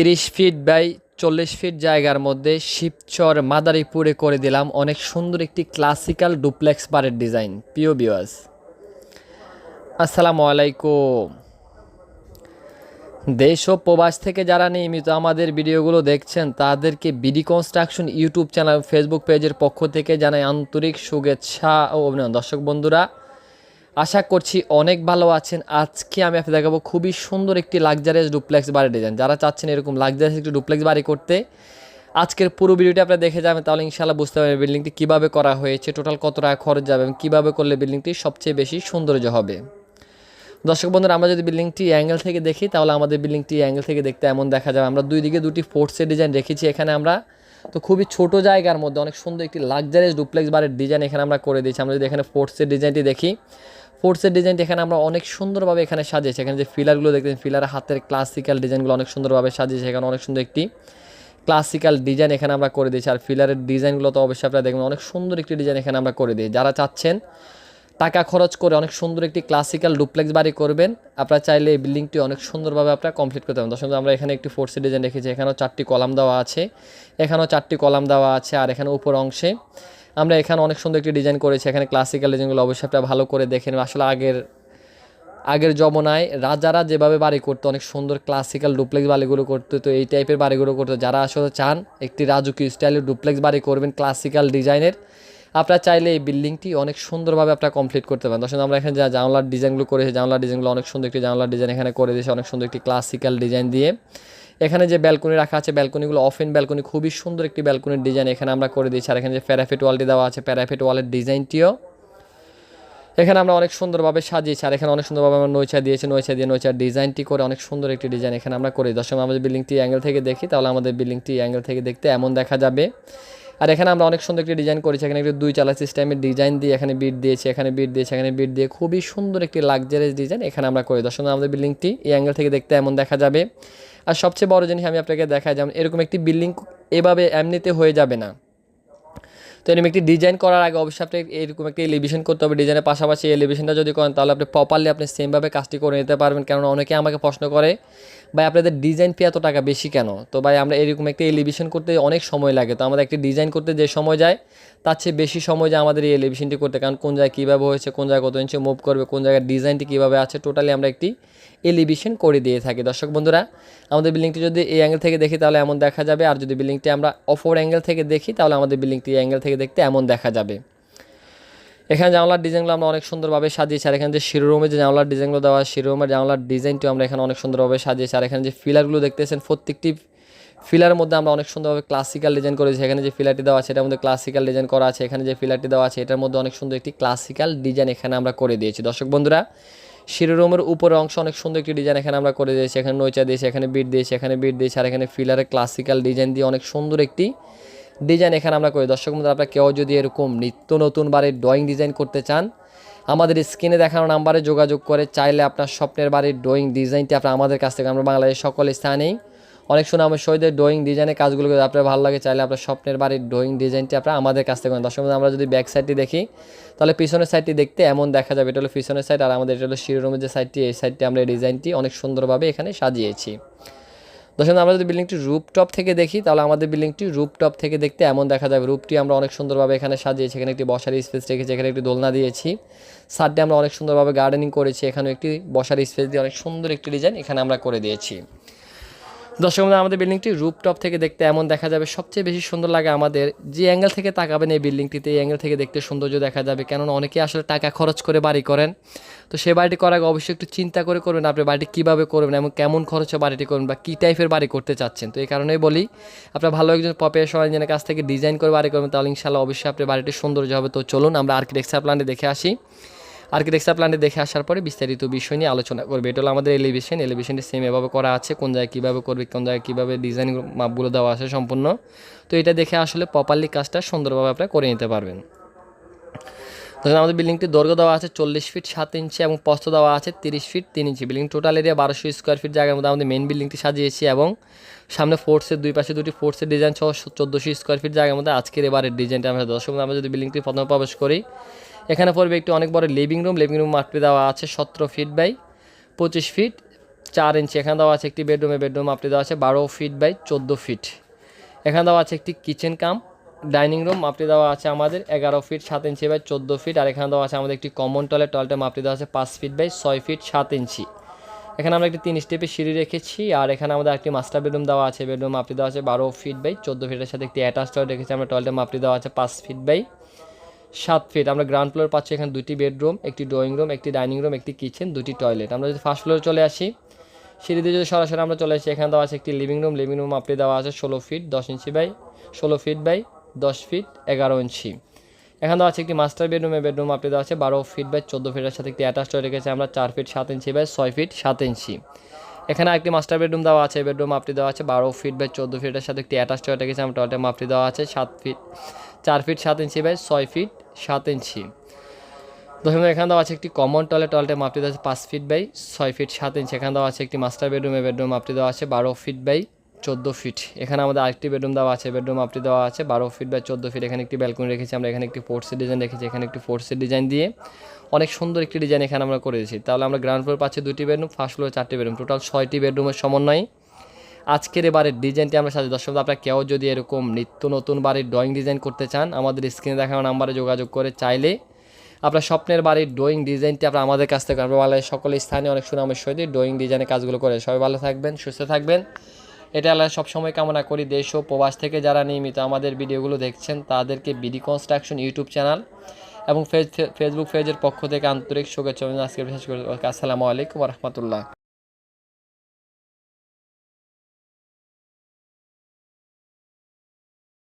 তিরিশ feet by চল্লিশ fit জায়গার মধ্যে শিবচর মাদারীপুরে করে দিলাম অনেক সুন্দর একটি ক্লাসিক্যাল ডুপ্লেক্স বারের ডিজাইন পিও বিওয়াস আসসালামু আলাইকুম। দেশ ও প্রবাস থেকে যারা নিয়মিত আমাদের ভিডিওগুলো দেখছেন, তাদেরকে BD construction YouTube channel Facebook পেজের পক্ষ থেকে জানাই আন্তরিক শুভেচ্ছা ও অভিনন্দন। দর্শক বন্ধুরা আশা করছি অনেক ভালো আছেন। আজকে আমি আপনাদের দেখাবো খুবই সুন্দর একটি লাক্সারিয়াস ডুপ্লেক্স বাড়ি ডিজাইন যারা চাচ্ছেন এরকম লাক্সারিয়াস একটি ডুপ্লেক্স বাড়ি করতে, আজকের পুরো ভিডিওটি আপনারা দেখে যাবেন, তাহলে ইনশাআল্লাহ বুঝতে পারবেন বিল্ডিংটি কীভাবে করা হয়েছে টোটাল কত টাকা খরচ যাবে এবং কীভাবে করলে বিল্ডিংটি সবচেয়ে বেশি সৌন্দর্য হবে। দর্শক বন্ধুরা, আমরা যদি বিল্ডিংটি অ্যাঙ্গেল থেকে দেখি, তাহলে আমাদের বিল্ডিংটি অ্যাঙ্গেল থেকে দেখতে এমন দেখা যাবে। আমরা দুই দিকে দুটি ফোর্সের ডিজাইন রেখেছি। এখানে আমরা তো খুবই ছোট জায়গার মধ্যে অনেক সুন্দর একটি লাক্সারিয়াস ডুপ্লেক্স বারের ডিজাইন এখানে আমরা করে দিয়েছি। আমরা যদি এখানে ফোর্সের ডিজাইনটি দেখি ফোর্সের ডিজাইনটি এখানে আমরা অনেক সুন্দরভাবে এখানে সাজিয়েছি। এখানে যে ফিলারগুলো দেখতেন ফিলার হাতের ক্লাসিক্যাল ডিজাইনগুলো অনেক সুন্দরভাবে সাজিয়েছে। এখানে অনেক সুন্দর একটি ক্লাসিক্যাল ডিজাইন এখানে আমরা করে দিয়েছি। আর ফিলারের ডিজাইনগুলো তো অবশ্যই আপনারা দেখবেন, অনেক সুন্দর একটি ডিজাইন এখানে আমরা করে দিই যারা চাচ্ছেন টাকা খরচ করে অনেক সুন্দর একটি ক্লাসিক্যাল ডুপ্লেক্স বাড়ি করবেন। আপনারা চাইলে এই বিল্ডিংটি অনেক সুন্দরভাবে আপনারা কমপ্লিট করতে পারেন দর্শক, আমরা এখানে একটি ফোর্সি ডিজাইন রেখেছি। এখানেও চারটি কলাম দেওয়া আছে। এখানেও চারটি কলাম দেওয়া আছে আর এখানে উপর অংশে। আমরা এখানে অনেক সুন্দর একটি ডিজাইন করেছি। এখানে ক্লাসিক্যাল ডিজাইনগুলো অবশ্যই আপনারা ভালো করে দেখেন আসলে আগের আগের জমনায় রাজারা যেভাবে বাড়ি করতো, অনেক সুন্দর ক্লাসিক্যাল ডুপ্লেক্স বাড়িগুলো করতো, তো এই টাইপের বাড়িগুলো করতো। যারা আসলে চান একটি রাজকীয় স্টাইলের ডুপ্লেক্স বাড়ি করবেন ক্লাসিক্যাল ডিজাইনের আপনারা চাইলে এই বিল্ডিংটি অনেক সুন্দরভাবে আপনারা কমপ্লিট করতে পারেন। দর্শক, আমরা এখানে যা জানলার ডিজাইনগুলো করেছি জানলার ডিজাইনগুলো অনেক সুন্দর একটি জানলার ডিজাইন এখানে করে দিয়েছে, অনেক সুন্দর একটি ক্লাসিক্যাল ডিজাইন দিয়ে। এখানে যে ব্যালকনি রাখা আছে ব্যালকনিগুলো অফেন ব্যালকনি খুবই সুন্দর একটি ব্যালকনির ডিজাইন এখানে আমরা করে দিয়েছি। আর এখানে যে প্যারাফেট ওয়ালটি দেওয়া আছে প্যারাফেট ওয়ালের ডিজাইনটিও এখানে আমরা অনেক সুন্দরভাবে সাজিয়েছি, আর এখানে অনেক সুন্দরভাবে আমরা নৈচা দিয়েছি, নৈচা দিয়ে নৈচার ডিজাইনটি করে অনেক সুন্দর একটি ডিজাইন এখানে আমরা করি দর্শক আমাদের বিল্ডিংটি অ্যাঙ্গেল থেকে দেখি, তাহলে আমাদের বিল্ডিংটি অ্যাঙ্গেল থেকে দেখতে এমন দেখা যাবে। আর এখানে আমরা অনেক সুন্দর একটি ডিজাইন করেছি। এখানে একটি দুই চালা সিস্টেমের ডিজাইন দিয়ে এখানে বিট দিয়েছি, এখানে বিট দিয়েছি, এখানে বিট দিয়ে খুবই সুন্দর একটি লাক্সারিয়াস ডিজাইন এখানে আমরা করি। দর্শন আমাদের বিল্ডিংটি এই অ্যাঙ্গেল থেকে দেখতে এমন দেখা যাবে। আর সবচেয়ে বড় জিনিস আমি আপনাকে দেখাই, যেমন এরকম একটি বিল্ডিং এভাবে এমনিতে হয়ে যাবে না। তো এরকম একটি ডিজাইন করার আগে অবশ্যই আপনি এরকম একটি এলিভেশন করতে হবে। ডিজাইনের পাশাপাশি এলিভেশনটা যদি করেন, তাহলে আপনি প্রপারলি আপনি সেমভাবে কাজটি করে নিতে পারবেন। কেননা অনেকে আমাকে প্রশ্ন করে, ভাই, আপনাদের ডিজাইন ফি এত টাকা বেশি কেন? তো ভাই, আমরা এরকম একটি এলিভেশন করতে অনেক সময় লাগে। তো আমাদের একটি ডিজাইন করতে যে সময় যায়, তার চেয়ে বেশি সময় যায় আমাদের এই এলিভেশনটি করতে। কারণ কোন জায়গায় কীভাবে হয়েছে, কোন জায়গায় কত ইঞ্চি মুভ করবে, কোন জায়গায় ডিজাইনটি কীভাবে আছে টোটালি আমরা একটি এলিভেশন করে দিয়ে থাকি। দর্শক বন্ধুরা, আমাদের বিল্ডিংটি যদি এই অ্যাঙ্গেল থেকে দেখি তাহলে এমন দেখা যাবে। আর যদি বিল্ডিংটি আমরা অফোর অ্যাঙ্গেল থেকে দেখি তাহলে আমাদের বিল্ডিংটি অ্যাঙ্গেল থেকে দেখতে এমন দেখা যাবে। এখানে জানলার ডিজাইনগুলো আমরা অনেক সুন্দরভাবে সাজিয়েছি। আর এখানে যে শিরোরুমে যে জানলার ডিজাইনগুলো দেওয়া শিরোরুমের জানলার ডিজাইনটিও আমরা এখানে অনেক সুন্দরভাবে সাজিয়েছি। আর এখানে যে ফিলারগুলো দেখতেছেন, প্রত্যেকটি ফিলার মধ্যে আমরা অনেক সুন্দরভাবে ক্লাসিক্যাল ডিজাইন করেছি। এখানে যে ফিলারটি দেওয়া আছে, এটার মধ্যে ক্লাসিক্যাল ডিজাইন করা আছে। এখানে যে ফিলারটি দেওয়া আছে, এটার মধ্যে অনেক সুন্দর একটি ক্লাসিক্যাল ডিজাইন এখানে আমরা করে দিয়েছি। দর্শক বন্ধুরা শিরোরুমের উপরে অংশ, অনেক সুন্দর একটি ডিজাইন এখানে আমরা করে দিয়েছি। এখানে নৈচা দিয়েছি, এখানে বিট দিয়েছি, এখানে বিট দিয়েছি, আর এখানে ফিলারের ক্লাসিক্যাল ডিজাইন দিয়ে অনেক সুন্দর একটি ডিজাইন এখানে আমরা করি দর্শক বন্ধুরা, আপনারা কেউ যদি এরকম নিত্য নতুন বাড়ির ড্রয়িং ডিজাইন করতে চান, আমাদের স্ক্রিনে দেখানো নাম্বারে যোগাযোগ করে, চাইলে আপনার স্বপ্নের বাড়ির ড্রয়িং ডিজাইনটি আপনার আমাদের কাছ থেকে, আমরা বাংলাদেশের সকল স্থানেই অনেক সময় আমার শহীদের ড্রয়িং ডিজাইনের কাজগুলো আপনার ভালো লাগে, চাইলে আপনার স্বপ্নের বাড়ির ড্রয়িং ডিজাইনটি আপনার আমাদের কাছ থেকে করেন দর্শক আমরা যদি ব্যাক সাইডটি দেখি, তাহলে পিছনের সাইডটি দেখতে এমন দেখা যাবে। এটা হলো পিছনের সাইড আর আমাদের এটা হলো শিরোরুমের যে সাইডটি এই সাইডটি আমরা এই ডিজাইনটি অনেক সুন্দরভাবে এখানে সাজিয়েছি। দর্শক আমরা যদি বিল্ডিংটি রুপটপ থেকে দেখি, তাহলে আমাদের বিল্ডিংটি রুপটপ থেকে দেখতে এমন দেখা যাবে। রূপটি আমরা অনেক সুন্দরভাবে এখানে সাজিয়েছি। এখানে একটি বসার স্পেস রেখেছি, এখানে একটি দোলনা দিয়েছি। সাইডে আমরা অনেক সুন্দরভাবে গার্ডেনিং করেছি। এখানে একটি বসার স্পেস দিয়ে অনেক সুন্দর একটি ডিজাইন এখানে আমরা করে দিয়েছি। দর্শক বন্ধু, আমাদের বিল্ডিংটি রুপটপ থেকে দেখতে এমন দেখা যাবে সবচেয়ে বেশি সুন্দর লাগে আমাদের যে অ্যাঙ্গেল থেকে তাকাবেন এই বিল্ডিংটিতে এই অ্যাঙ্গেল থেকে দেখতে সৌন্দর্য দেখা যাবে। কেননা অনেকে আসলে টাকা খরচ করে বাড়ি করেন। তো সেই বাড়িটি করার আগে অবশ্যই একটু চিন্তা করে করবেন আপনি বাড়িটি কীভাবে করবেন এবং কেমন খরচে বাড়িটি করবেন বা কী টাইপের বাড়ি করতে চাচ্ছেন। তো এই কারণেই বলি আপনার ভালো একজন প্রফেশনাল ইঞ্জিনিয়ারের কাছ থেকে ডিজাইন করে বাড়ি করবেন তাহলে ইনশাল্লাহ অবশ্যই আপনার বাড়িটি সৌন্দর্য হবে। তো চলুন আমরা আর্কিটেকচার প্ল্যানটি দেখে আসি। আর্কিটেকচার প্ল্যানটি দেখে আসার পরে বিস্তারিত বিষয় নিয়ে আলোচনা করবে। এটা হলো আমাদের এলিভেশন এলিভেশনটি সেম এভাবে করা আছে, কোন জায়গায় কীভাবে করবে, কোন জায়গায় কীভাবে ডিজাইন মাপগুলো দেওয়া আছে সম্পূর্ণ। তো এটা দেখে আসলে প্রপারলি কাজটা সুন্দরভাবে আপনারা করে নিতে পারবেন। ধরুন আমাদের বিল্ডিংটির দৈর্ঘ্য দেওয়া আছে চল্লিশ ফিট সাত ইঞ্চি এবং প্রস্থ দেওয়া আছে তিরিশ ফিট তিন ইঞ্চি বিল্ডিং টোটাল এরিয়া বারোশো স্কোয়ার ফিট জায়গার মধ্যে আমাদের মেন বিল্ডিংটি সাজিয়েছি এবং সামনে ফোর্সের দুই পাশে দুটি ফোর্সের ডিজাইন সহ চোদ্দোশো স্কোয়ার ফিট জায়গার মধ্যে আজকের এবারের ডিজাইনটা আমরা দর্শক, আমরা যদি বিল্ডিংটি প্রথমে প্রবেশ করি এখানে পড়বে একটি অনেক বড় লিভিং রুম লিভিং রুম মাঠটি দেওয়া আছে সতেরো ফিট বাই পঁচিশ ফিট চার ইঞ্চি এখানে দেওয়া আছে একটি বেডরুমে বেডরুম আপনি দেওয়া আছে বারো ফিট বাই চোদ্দ ফিট এখানে দেওয়া আছে একটি কিচেন কাম ডাইনিং রুম মাপটি দেওয়া আছে আমাদের এগারো ফিট সাত ইঞ্চি বাই চোদ্দ ফিট আর এখানে দেওয়া আছে আমাদের একটি কমন টয়লেট টয়লেটের মাপটি দেওয়া আছে পাঁচ ফিট বাই ছয় ফিট সাত ইঞ্চি এখানে আমরা একটি তিন স্টেপের সিঁড়ি রেখেছি, আর এখানে আমাদের একটি মাস্টার বেডরুম দেওয়া আছে বেডরুম মাপটি দেওয়া আছে বারো ফিট বাই চোদ্দ ফিটের সাথে একটি অ্যাটাচ টয়লেট রেখেছি, আমরা টয়লেটের মাপটি দেওয়া আছে পাঁচ ফিট বাই সাত ফিট আমরা গ্রাউন্ড ফ্লোর পাচ্ছি এখানে দুটি বেডরুম একটি ড্রয়িং রুম একটি ডাইনিং রুম একটি কিচেন দুটি টয়লেট আমরা যদি ফার্স্ট ফ্লোরে চলে আসি, সিঁড়ি দিয়ে যদি সরাসরি আমরা চলে আসি, এখানে দেওয়া আছে একটি লিভিং রুম লিভিং রুম আপনি দেওয়া আছে ষোলো ফিট দশ ইঞ্চি বাই, ষোলো ফিট বাই, দশ ফিট এগারো ইঞ্চি। এখানে দেওয়া আছে একটি মাস্টার বেডরুমে বেডরুম আপনি দেওয়া আছে বারো ফিট বাই, চোদ্দ ফিটের সাথে একটি অ্যাটাচ টয় রেখেছি আমরা চার ফিট সাত ইঞ্চি বাই, ছয় ফিট সাত ইঞ্চি। এখানে একটি মাস্টার বেডরুম দেওয়া আছে বেডরুম আপনি দেওয়া আছে বারো ফিট বাই, চোদ্দ ফিটের সাথে একটি অ্যাটাচ টয় রেখেছি আমরা টয়লেটের মাপটি দেওয়া আছে সাত ফিট চার ফিট সাত ইঞ্চি বাই ছয় ফিট সাত ইঞ্চি দশম এখানে দেওয়া আছে একটি কমন টয়লেট টয়লেটের মাপটি দেওয়া আছে পাঁচ ফিট বাই ছয় ফিট সাত ইঞ্চি এখানে দেওয়া আছে একটি মাস্টার বেডরুমে বেডরুম মাপটি দেওয়া আছে বারো ফিট বাই চোদ্দ ফিট এখানে আমাদের আরেকটি বেডরুম দেওয়া আছে বেডরুম মাপটি দেওয়া আছে বারো ফিট বাই চোদ্দ ফিট এখানে একটি ব্যালকনি রেখেছি আমরা, এখানে একটি ফোর্সের ডিজাইন রেখেছি, এখানে একটি ফোর্সের ডিজাইন দিয়ে। অনেক সুন্দর একটি ডিজাইন এখানে আমরা করে দিয়েছি তাহলে আমরা গ্রাউন্ড ফ্লোর পাচ্ছি দুটি বেডরুম ফার্স্ট ফ্লোরে চারটি বেডরুম টোটাল ছয়টি বেডরুমের সমন্বয়ে আজকের এবারের ডিজাইনটি আমরা সাথে দর্শক আপনারা কেউ যদি এরকম নিত্য নতুন বাড়ির ড্রয়িং ডিজাইন করতে চান, আমাদের স্ক্রিনে দেখানো নাম্বারে যোগাযোগ করে চাইলে আপনার স্বপ্নের বাড়ির ড্রয়িং ডিজাইনটি আপনারা আমাদের কাছ থেকে আমরা বাংলাদেশ সকল স্থানে অনেক সুনামের সহিত ড্রয়িং ডিজাইনের কাজগুলো করে। সবাই ভালো থাকবেন, সুস্থ থাকবেন। এটা আল্লাহ সবসময় কামনা করি দেশ ও প্রবাস থেকে যারা নিয়মিত আমাদের ভিডিওগুলো দেখছেন, তাদেরকে বিডি কনস্ট্রাকশন ইউটিউব চ্যানেল এবং ফেসবুক পেজের পক্ষ থেকে আন্তরিক শুভেচ্ছা আজকে বিশেষ করে আসসালামু আলাইকুম রহমতুল্লাহ।